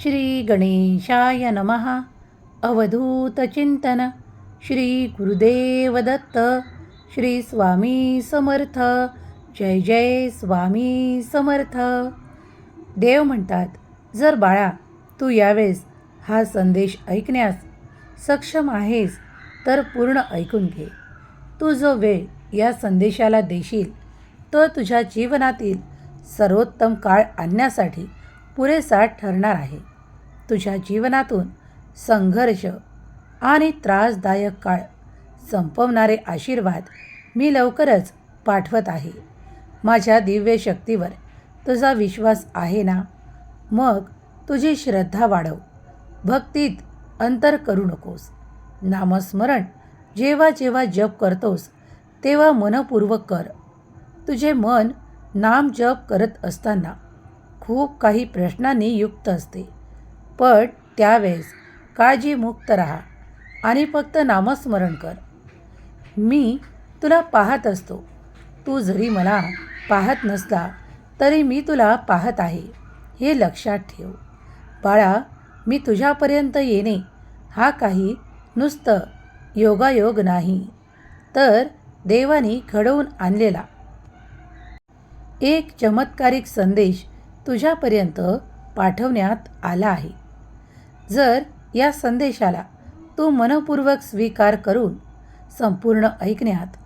श्री गणेशाय नमः अवधूतचिंतन श्री गुरुदेव दत्त। श्री स्वामी समर्थ। जय जय स्वामी समर्थ। देव म्हणतात जर बाळा तू यावेळेस हा संदेश ऐकण्यास सक्षम आहेस तर पूर्ण ऐकून घे. तू जो वेळ या संदेशाला देशील तो तुझ्या जीवनातील सर्वोत्तम काळ आणण्यासाठी पुरेसा ठरणार आहे. तुझ्या जीवनातून संघर्ष आणि त्रासदायक काळ संपवणारे आशीर्वाद मी लवकरच पाठवत आहे. माझ्या दिव्य शक्तीवर तुझा विश्वास आहे ना? मग तुझी श्रद्धा वाढव. भक्तीत अंतर करू नकोस. नामस्मरण जेव्हा जेव्हा जप करतोस तेव्हा मनपूर्वक कर. तुझे मन नाम जप करत असताना खूप काही प्रश्नांनी युक्त असते. पण त्यावेळेस काळजीमुक्त राहा आणि फक्त नामस्मरण कर. मी तुला पाहत असतो. तू जरी मला पाहत नसला तरी मी तुला पाहत आहे. हे लक्षात ठेव. बाळा मी तुझ्यापर्यंत येणे हा काही नुसतं योगायोग नाही. तर देवानी घडवून आणलेला एक चमत्कारिक संदेश तुझ्यापर्यंत पाठवण्यात आला आहे. जर या संदेशाला तू मनपूर्वक स्वीकार करून संपूर्ण ऐकण्यात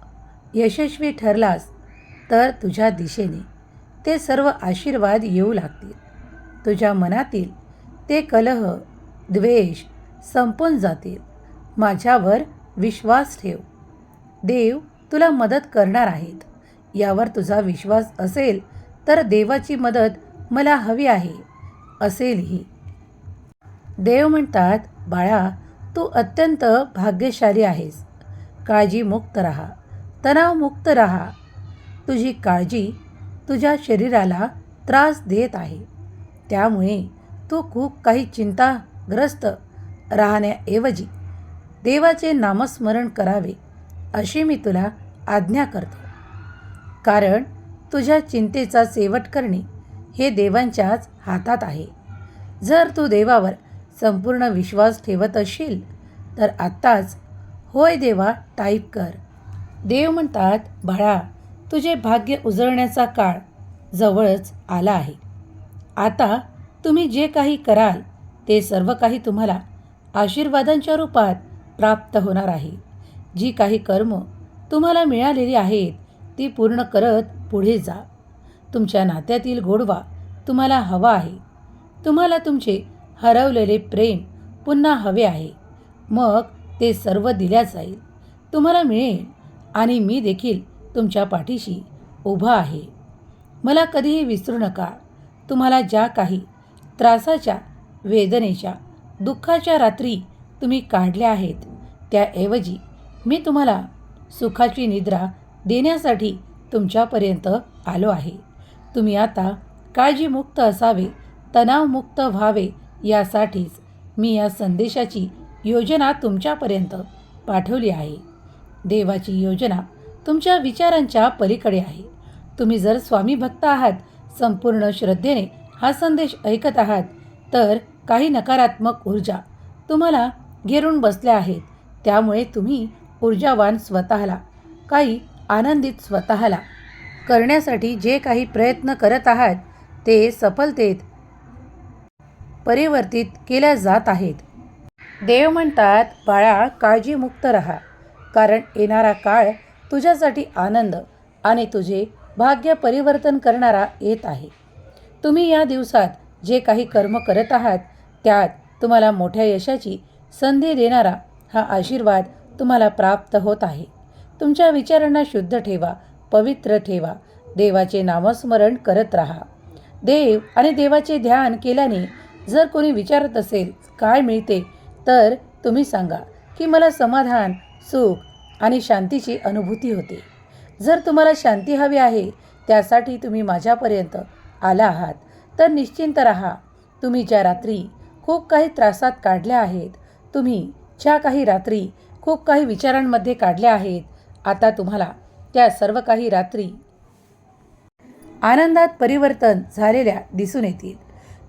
यशस्वी ठरलास तर तुझ्या दिशेने ते सर्व आशीर्वाद येऊ लागतील. तुझ्या मनातील ते कलह द्वेष संपून जातील. माझ्यावर विश्वास ठेव. देव तुला मदत करणार आहेत. यावर तुझा विश्वास असेल तर देवाची मदत मला हवी आहे असेलही देव म्हणतात बाळा तू अत्यंत भाग्यशाली आहेस. काळजीमुक्त राहा. तणावमुक्त राहा. तुझी काळजी तुझ्या शरीराला त्रास देत आहे. त्यामुळे तू खूप काही चिंताग्रस्त राहण्याऐवजी देवाचे नामस्मरण करावे अशी मी तुला आज्ञा करतो. कारण तुझ्या चिंतेचा सेवट करणे हे देवांच्याच हातात आहे. जर तू देवावर संपूर्ण विश्वास ठेवत असशील तर आत्ताच होय देवा टाईप कर. देव म्हणतात बाळा तुझे भाग्य उजळण्याचा काळ जवळच आला आहे. आता तुम्ही जे काही कराल ते सर्व काही तुम्हाला आशीर्वादांच्या रूपात प्राप्त होणार आहे. जी काही कर्म तुम्हाला मिळालेली आहेत ती पूर्ण करत पुढे जा. तुमच्या नात्यातील गोडवा तुम्हाला हवा आहे. तुम्हाला तुमचे हरवलेले प्रेम पुन्हा हवे आहे. मग ते सर्व दिल्या जाईल. तुम्हाला मिळेल आणि मी देखील तुमच्या पाठीशी उभा आहे. मला कधीही विसरू नका. तुम्हाला ज्या काही त्रासाच्या वेदनेच्या दुःखाच्या रात्री तुम्ही काढल्या आहेत त्याऐवजी मी तुम्हाला सुखाची निद्रा देण्यासाठी तुमच्यापर्यंत आलो आहे. तुम्ही आता काळजीमुक्त असावे तणावमुक्त व्हावे यासाठीच मी या संदेशाची योजना तुमच्यापर्यंत पाठवली आहे. देवाची योजना तुमच्या विचारांच्या पलीकडे आहे. तुम्ही जर स्वामी भक्त आहात संपूर्ण श्रद्धेने हा संदेश ऐकत आहात तर काही नकारात्मक ऊर्जा तुम्हाला घेरून बसल्या आहेत. त्यामुळे तुम्ही ऊर्जावान स्वतःला काही आनंदित स्वतःला करण्यासाठी जे काही प्रयत्न करत आहात ते सफलतेत परिवर्तित केल्या जात आहेत. देव म्हणतात बाळा काळजीमुक्त राहा कारण येणारा काळ तुझ्यासाठी आनंद आणि तुझे भाग्य परिवर्तन करणारा येत आहे. तुम्ही या दिवसात जे काही कर्म करत आहात त्यात तुम्हाला मोठ्या यशाची संधी देणारा हा आशीर्वाद तुम्हाला प्राप्त होत आहे. तुमच्या विचारांना शुद्ध ठेवा पवित्र ठेवा. देवाचे नामस्मरण करत राहा. देव आणि देवाचे ध्यान केल्याने जर कोणी विचारत असेल काय मिळते? तर तुम्ही सांगा की मला समाधान सुख आणि शांतीची अनुभूती होते. जर तुम्हाला शांती हवी आहे त्यासाठी तुम्ही माझ्यापर्यंत आला आहात तर निश्चिंत राहा. तुम्ही ज्या रात्री खूप काही त्रासात काढल्या आहेत तुम्ही ज्या काही रात्री खूप काही विचारांमध्ये काढल्या आहेत आता तुम्हाला त्या सर्व काही रात्री आनंदात परिवर्तन झालेल्या दिसून येतील.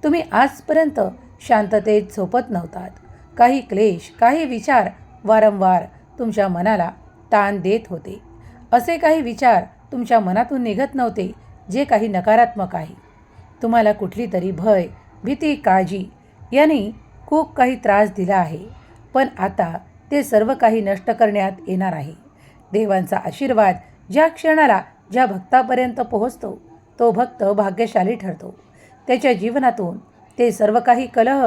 तुम्ही आजपर्यंत शांततेत झोपत नव्हतात. काही क्लेश काही विचार वारंवार तुमच्या मनाला ताण देत होते. असे काही विचार तुमच्या मनातून निघत नव्हते जे काही नकारात्मक आहे. तुम्हाला कुठली तरी भय भीती काळजी यांनी खूप काही त्रास दिला आहे. पण आता ते सर्व काही नष्ट करण्यात येणार आहे. देवांचा आशीर्वाद ज्या क्षणाला ज्या भक्तापर्यंत पोहोचतो तो भक्त भाग्यशाली ठरतो. त्याच्या जीवनातून ते सर्व काही कलह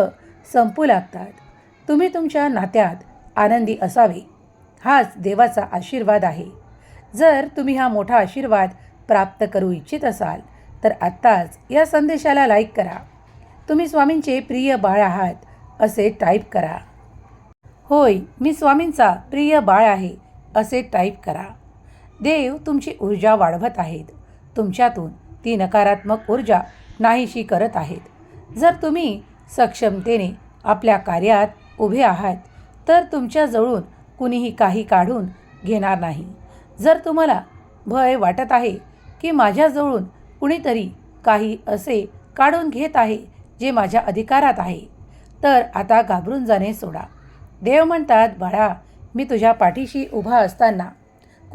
संपू लागतात. तुम्ही तुमच्या नात्यात आनंदी असावे. हाच देवाचा आशीर्वाद आहे. जर तुम्ही हा मोठा आशीर्वाद प्राप्त करू इच्छित असाल तर आत्ताच या संदेशाला लाईक करा. तुम्ही स्वामींचे प्रिय बाळ आहात असे टाईप करा. होय मी स्वामींचा प्रिय बाळ आहे असे टाईप करा. देव तुमची ऊर्जा वाढवत आहेत. तुमच्यातून ती नकारात्मक ऊर्जा नाहीशी करत आहेत. जर तुम्ही सक्षमतेने आपल्या कार्यात उभे आहात तर तुमच्याजवळून कुणीही काही काढून घेणार नाही. जर तुम्हाला भय वाटत आहे की माझ्याजवळून कुणीतरी काही असे काढून घेत आहे जे माझ्या अधिकारात आहे तर आता घाबरून जाणे सोडा. देव म्हणतात बाळा मी तुझ्या पाठीशी उभा असताना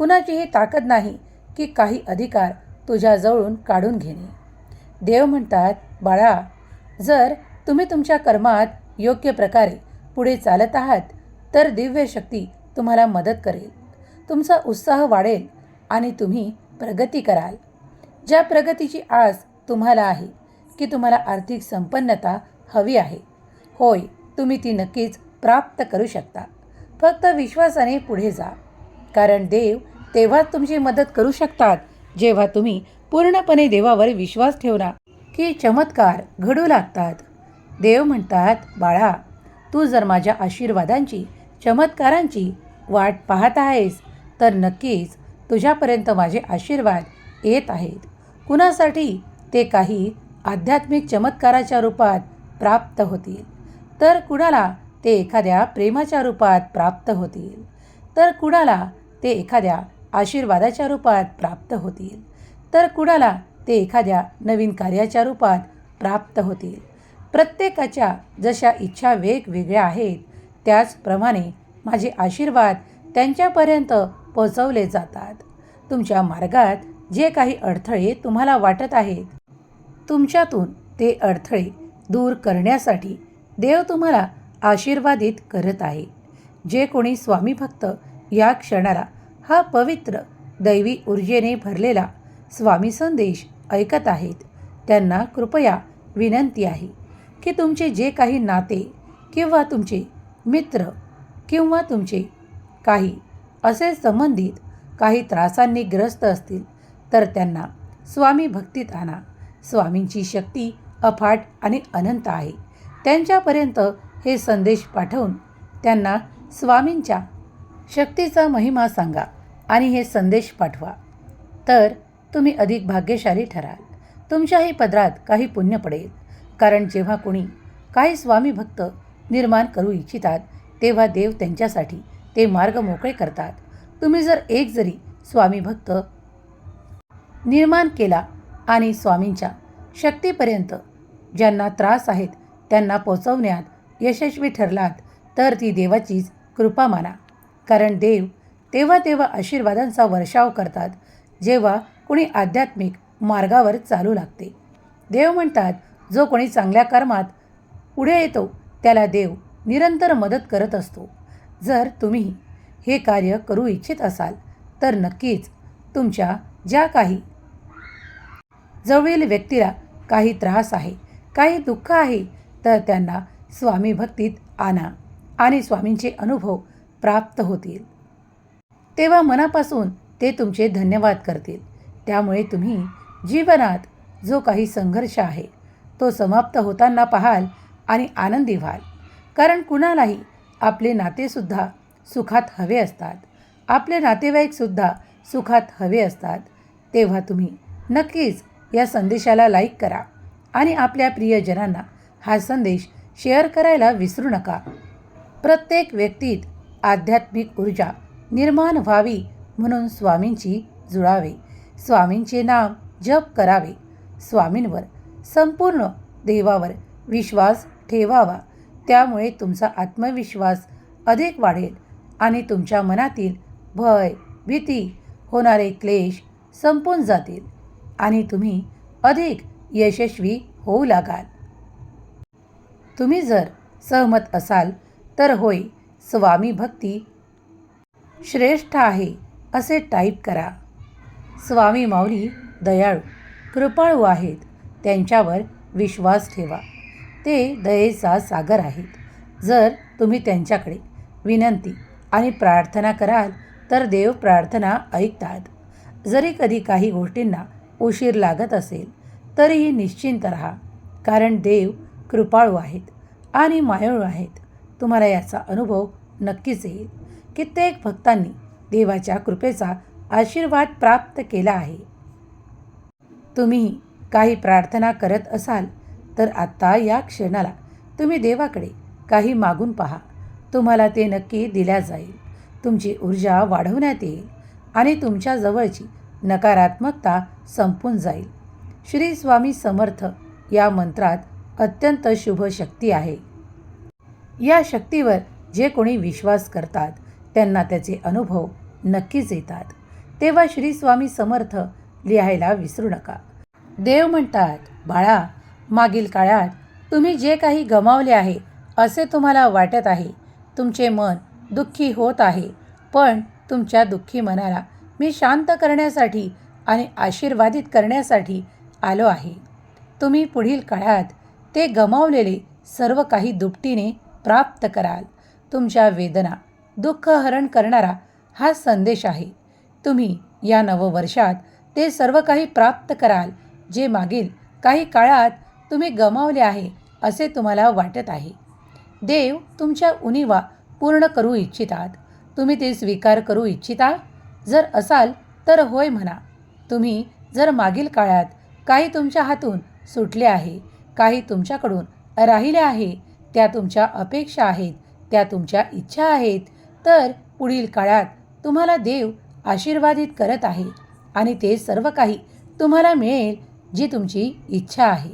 कुणाचीही ताकद नाही की काही अधिकार तुझ्याजवळून काढून घेणे. देव म्हणतात बाळा जर तुम्ही तुमच्या कर्मात योग्य प्रकारे पुढे चालत आहात तर दिव्य शक्ती तुम्हाला मदत करेल. तुमचा उत्साह वाढेल आणि तुम्ही प्रगती कराल. ज्या प्रगतीची आस तुम्हाला आहे की तुम्हाला आर्थिक संपन्नता हवी आहे. होय तुम्ही ती नक्कीच प्राप्त करू शकता. फक्त विश्वासाने पुढे जा. कारण देव तेव्हाच तुमची मदत करू शकतात. जेव्हा तुम्ही पूर्णपणे देवावर विश्वास ठेवला की चमत्कार घडू लागतात. देव म्हणतात बाळा तू जर माझ्या आशीर्वादांची चमत्कारांची वाट पाहत आहेस तर नक्कीच तुझ्यापर्यंत माझे आशीर्वाद येत आहेत. कुणासाठी ते काही आध्यात्मिक चमत्काराच्या रूपात प्राप्त होतील? तर कुणाला ते एखाद्या प्रेमाच्या रूपात प्राप्त होतील? तर कुणाला ते एखाद्या आशीर्वादाच्या रूपात प्राप्त होतील. तर कुणाला ते एखाद्या नवीन कार्याच्या रूपात प्राप्त होतील? प्रत्येकाच्या जशा इच्छा वेगवेगळ्या आहेत त्याचप्रमाणे माझे आशीर्वाद त्यांच्यापर्यंत पोचवले जातात. तुमच्या मार्गात जे काही अडथळे तुम्हाला वाटत आहेत तुमच्यातून ते अडथळे दूर करण्यासाठी देव तुम्हाला आशीर्वादित करत आहे. जे कोणी स्वामी भक्त या क्षणाला हा पवित्र दैवी ऊर्जेने भरलेला स्वामी संदेश ऐकत आहेत. त्यांना कृपया विनंती आहे की तुमचे जे काही नाते किंवा तुमचे मित्र किंवा तुमचे काही असे संबंधित काही त्रासांनी ग्रस्त असतील तर त्यांना स्वामी भक्तीत आणा स्वामींची शक्ती अफाट आणि अनंत आहे. त्यांच्यापर्यंत हे संदेश पाठवून त्यांना स्वामींच्या शक्तीचा महिमा सांगा. आणि हे संदेश पाठवा. तर तुम्ही अधिक भाग्यशाली ठराल. तुमच्याही पदरात काही पुण्य पडेल. कारण जेव्हा कोणी काही स्वामी भक्त निर्माण करू इच्छितात तेव्हा देव त्यांच्यासाठी ते मार्ग मोकळे करतात. तुम्ही जर एक जरी स्वामी भक्त निर्माण केला आणि स्वामींच्या शक्तीपर्यंत ज्यांना त्रास आहेत त्यांना पोचवण्यात यशस्वी ठरलात तर ती देवाचीच कृपा माना. कारण देव तेव्हा तेव्हा आशीर्वादांचा वर्षाव करतात जेव्हा कोणी आध्यात्मिक मार्गावर चालू लागते. देव म्हणतात जो कोणी चांगल्या कर्मात पुढे येतो त्याला देव निरंतर मदत करत असतो. जर तुम्ही हे कार्य करू इच्छित असाल तर नक्कीच तुमच्या ज्या काही जवळील व्यक्तीला काही त्रास आहे काही दुःख आहे तर त्यांना स्वामी भक्तीत आणा आणि स्वामींचे अनुभव प्राप्त होतील. तेव्हा मनापासून ते तुमचे धन्यवाद करतील. त्यामुळे तुम्ही जीवनात जो काही संघर्ष आहे तो समाप्त होताना पाहाल आणि आनंदी व्हाल. कारण कुणालाही आपले नातेसुद्धा सुखात हवे असतात. आपले नातेवाईकसुद्धा सुखात हवे असतात. तेव्हा तुम्ही नक्कीच या संदेशाला लाईक करा आणि आपल्या प्रियजनांना हा संदेश शेअर करायला विसरू नका. प्रत्येक व्यक्तीत आध्यात्मिक ऊर्जा निर्माण व्हावी म्हणून स्वामींची जुळावे. स्वामींचे नाम जप करावे. स्वामींवर संपूर्ण देवावर विश्वास ठेवावा. त्यामुळे तुमचा आत्मविश्वास अधिक वाढेल आणि तुमच्या मनातील भय भीती होणारे क्लेश संपून जातील आणि तुम्ही अधिक यशस्वी होऊ लागाल. तुम्ही जर सहमत असाल तर होय स्वामी भक्ती श्रेष्ठ आहे असे टाईप करा. स्वामी माऊली दयाळू कृपाळू आहेत त्यांच्यावर विश्वास ठेवा. ते दयेचा सागर आहेत. जर तुम्ही त्यांच्याकडे विनंती आणि प्रार्थना कराल तर देव प्रार्थना ऐकतात. जरी कधी काही गोष्टींना उशीर लागत असेल तरीही निश्चिंत राहा कारण देव कृपाळू आहेत आणि मायाळू आहेत. तुम्हाला याचा अनुभव नक्कीच येईल. कित्येक भक्तांनी देवाच्या कृपेचा आशीर्वाद प्राप्त केला आहे. तुम्ही काही प्रार्थना करत असाल तर आत्ता या क्षणाला तुम्ही देवाकडे काही मागून पहा. तुम्हाला ते नक्की दिल्या जाईल. तुमची ऊर्जा वाढवण्यात येईल आणि तुमच्या जवळची नकारात्मकता संपून जाईल. श्री स्वामी समर्थ या मंत्रात अत्यंत शुभ शक्ती आहे. या शक्तीवर जे कोणी विश्वास करतात त्यांना त्याचे अनुभव नक्कीच येतात. तेव्हा श्री स्वामी समर्थ लिहायला विसरू नका. देव म्हणतात बाळा मागील काळात तुम्ही जे काही गमावले आहे असे तुम्हाला वाटत आहे. तुमचे मन दुःखी होत आहे. पण तुमच्या दुःखी मनाला मी शांत करण्यासाठी आणि आशीर्वादित करण्यासाठी आलो आहे. तुम्ही पुढील काळात ते गमावलेले सर्व काही दुपटीने प्राप्त कराल. तुमच्या वेदना दुःख हरण करणारा हा संदेश आहे. तुम्ही या नववर्षात ते सर्व काही प्राप्त कराल जे मागील काही काळात तुम्ही गमावले आहे असे तुम्हाला वाटत आहे. देव तुमच्या उणीवा पूर्ण करू इच्छितात. तुम्ही ते स्वीकार करू इच्छिता? जर असाल तर होय म्हणा. तुम्ही जर मागील काळात काही तुमच्या हातून सुटले आहे काही तुमच्याकडून राहिले आहे त्या तुमच्या अपेक्षा आहेत त्या तुमच्या इच्छा आहेत तर पुढील काळात तुम्हाला देव आशीर्वादित करत आहे आणि ते सर्व काही तुम्हाला मिळेल जी तुमची इच्छा आहे.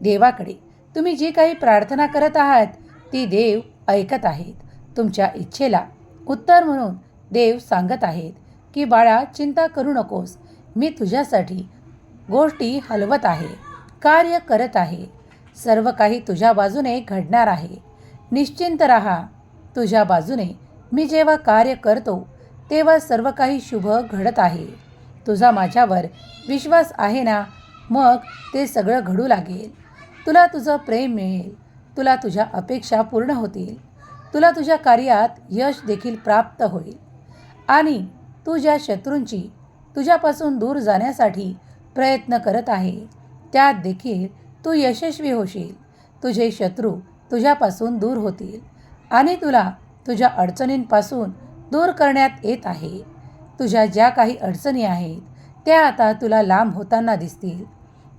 देवाकडे तुम्ही जी काही प्रार्थना करत आहात ती देव ऐकत आहेत. तुमच्या इच्छेला उत्तर म्हणून देव सांगत आहेत की बाळा चिंता करू नकोस. मी तुझ्यासाठी गोष्टी हलवत आहे कार्य करत आहे. सर्व काही तुझ्या बाजूने घडणार आहे. निश्चिंत राहा. तुझ्या बाजूने मी जेव्हा कार्य करतो तेव्हा सर्व काही शुभ घडत आहे. तुझा माझ्यावर विश्वास आहे ना? मग ते सगळं घडू लागेल. तुला तुझं प्रेम मिळेल. तुला तुझ्या अपेक्षा पूर्ण होतील. तुला तुझ्या कार्यात यश देखील प्राप्त होईल. आणि तू ज्या शत्रूंची तुझ्यापासून दूर जाण्यासाठी प्रयत्न करत आहे त्यात देखील तू यशस्वी होशील. तुझे शत्रू तुझ्यापासून दूर होतील. आणि तुला तुझ्या अडचणींपासून दूर करण्यात येत आहे. तुझ्या ज्या काही अडचणी आहेत त्या आता तुला लांब होताना दिसतील.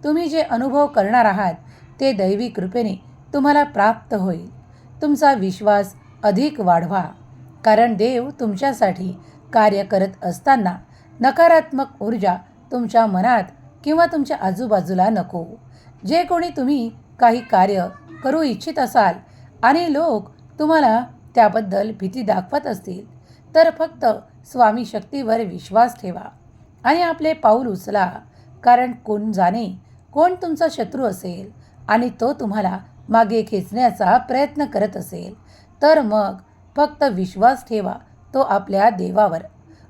तुम्ही जे अनुभव करणार आहात ते दैवी कृपेने तुम्हाला प्राप्त होईल. तुमचा विश्वास अधिक वाढवा कारण देव तुमच्यासाठी कार्य करत असताना नकारात्मक ऊर्जा तुमच्या मनात किंवा तुमच्या आजूबाजूला नको. जे कोणी तुम्ही काही कार्य करू इच्छित असाल आणि लोक तुम्हाला त्याबद्दल भीती दाखवत असतील तर फक्त स्वामी शक्तीवर विश्वास ठेवा आणि आपले पाऊल उचला. कारण कोण जाणे कोण तुमचा शत्रू असेल आणि तो तुम्हाला मागे खेचण्याचा प्रयत्न करत असेल तर मग फक्त विश्वास ठेवा तो आपल्या देवावर.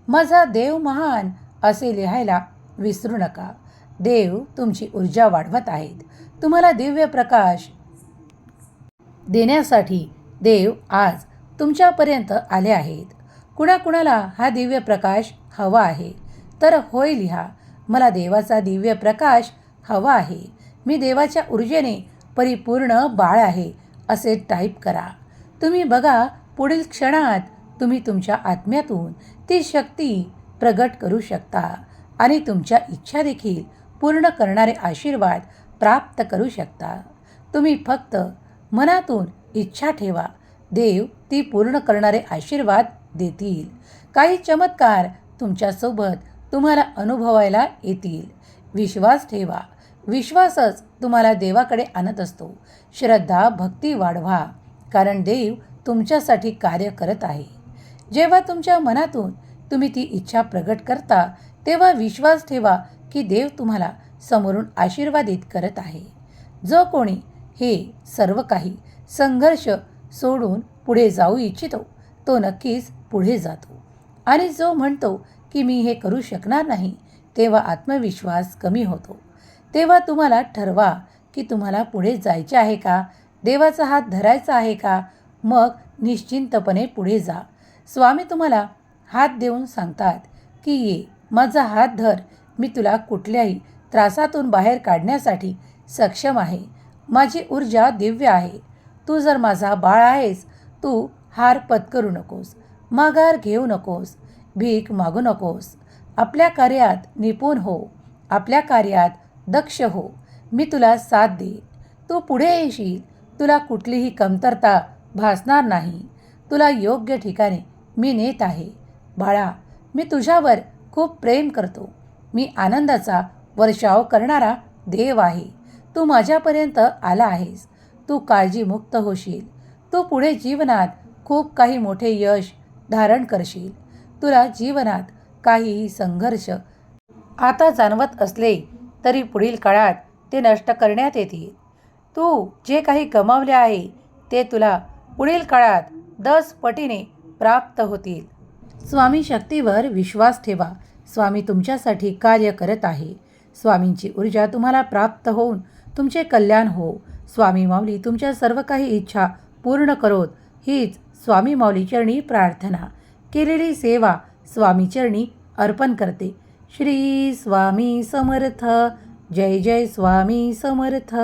माझा देव महान असे लिहायला विसरू नका. देव तुमची ऊर्जा वाढवत आहेत. तुम्हाला दिव्य प्रकाश देण्यासाठी देव आज तुमच्यापर्यंत आले आहेत. कुणाकुणाला हा दिव्य प्रकाश हवा आहे? तर होय लिहा मला देवाचा दिव्य प्रकाश हवा आहे. मी देवाच्या ऊर्जेने परिपूर्ण बाळ आहे असे टाईप करा. तुम्ही बघा पुढील क्षणात तुम्ही तुमच्या आत्म्यातून ती शक्ती प्रगट करू शकता आणि तुमच्या इच्छा देखील पूर्ण करणारे आशीर्वाद प्राप्त करू शकता. तुम्ही फक्त मनातून इच्छा ठेवा देव ती पूर्ण करणारे आशीर्वाद देतील. काही चमत्कार तुमच्यासोबत तुम्हाला अनुभवायला येतील. विश्वास ठेवा. विश्वासच तुम्हाला देवाकडे आणत असतो. श्रद्धा भक्ती वाढवा कारण देव तुमच्यासाठी कार्य करत आहे. जेव्हा तुमच्या मनातून तुम्ही ती इच्छा प्रगट करता तेव्हा विश्वास ठेवा की देव तुम्हाला समोरून आशीर्वादित करत आहे. जो कोणी हे सर्व काही संघर्ष सोडून पुढे जाऊ इच्छितो तो नक्कीच पुढे जातो. आणि जो म्हणतो की मी हे करू शकणार नाही तेव्हा आत्मविश्वास कमी होतो. तेव्हा तुम्हाला ठरवा की तुम्हाला पुढे जायचे आहे का देवाचा हात धरायचा आहे का मग निश्चिंतपणे पुढे जा. स्वामी तुम्हाला हात देऊन सांगतात की ये माझा हात धर मी तुला कुठल्याही त्रासातून बाहेर काढण्यासाठी सक्षम आहे. माझी ऊर्जा दिव्य आहे. तू जर माझा बाळ आहेस तू हार पत्करू नकोस माघार घेऊ नकोस भीक मागू नकोस. आपल्या कार्यात निपुण हो आपल्या कार्यात दक्ष हो. मी तुला साथ देईन. तू पुढे येशील. तुला कुठलीही कमतरता भासणार नाही. तुला योग्य ठिकाणी मी नेत आहे. बाळा मी तुझ्यावर खूप प्रेम करतो. मी आनंदाचा वर्षाव करणारा देव आहे. तू माझ्यापर्यंत आला आहेस. तू काळजीमुक्त होशील. तू पुढे जीवनात खूप काही मोठे यश धारण करशील. तुला जीवनात काहीही संघर्ष आता जाणवत असले तरी पुढील काळात ते नष्ट करण्यात येतील. तू जे काही गमावले आहे ते तुला पुढील काळात दस पटीने प्राप्त होतील. स्वामी शक्तीवर विश्वास ठेवा. स्वामी तुमच्यासाठी कार्य करत आहे. स्वामींची ऊर्जा तुम्हाला प्राप्त होऊन तुमचे कल्याण हो. स्वामी माऊली तुमच्या सर्व काही इच्छा पूर्ण करोत हीच स्वामी माऊली चरणी प्रार्थना. केलेली सेवा स्वामी चरणी अर्पण करते. श्री स्वामी समर्थ. जय जय स्वामी समर्थ.